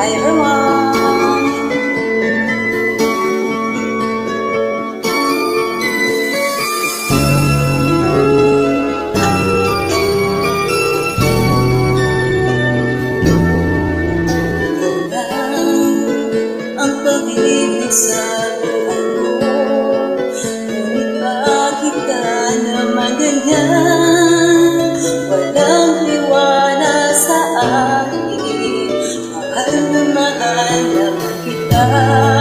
Hi everyone! Ang pag-ibig sa'yo love.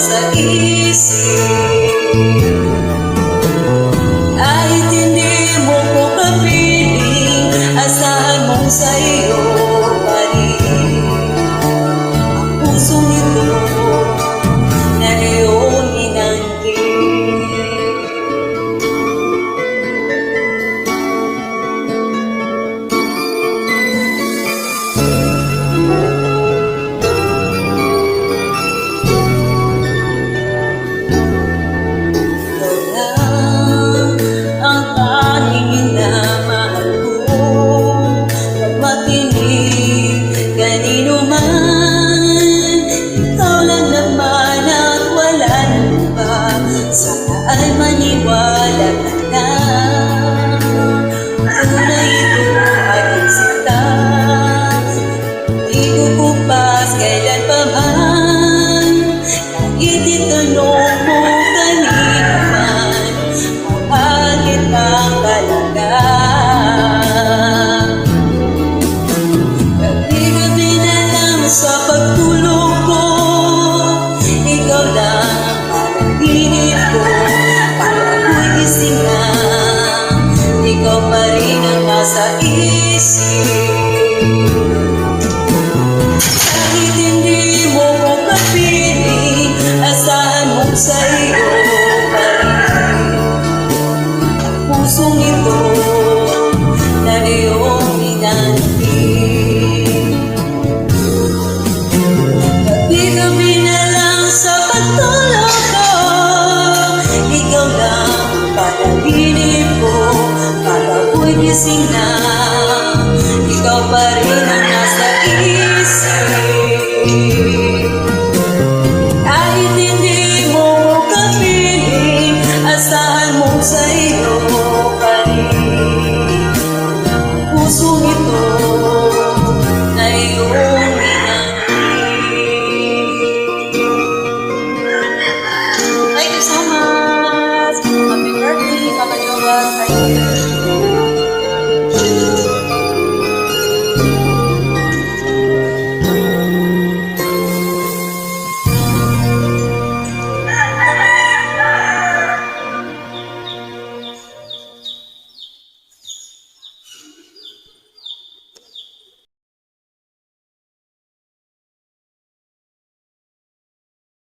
sa isip. gising na Ikaw pa rin ang nasa isip. Kahit hindi mo kapiling Asahan mo sa iyo pa rin. Puso ito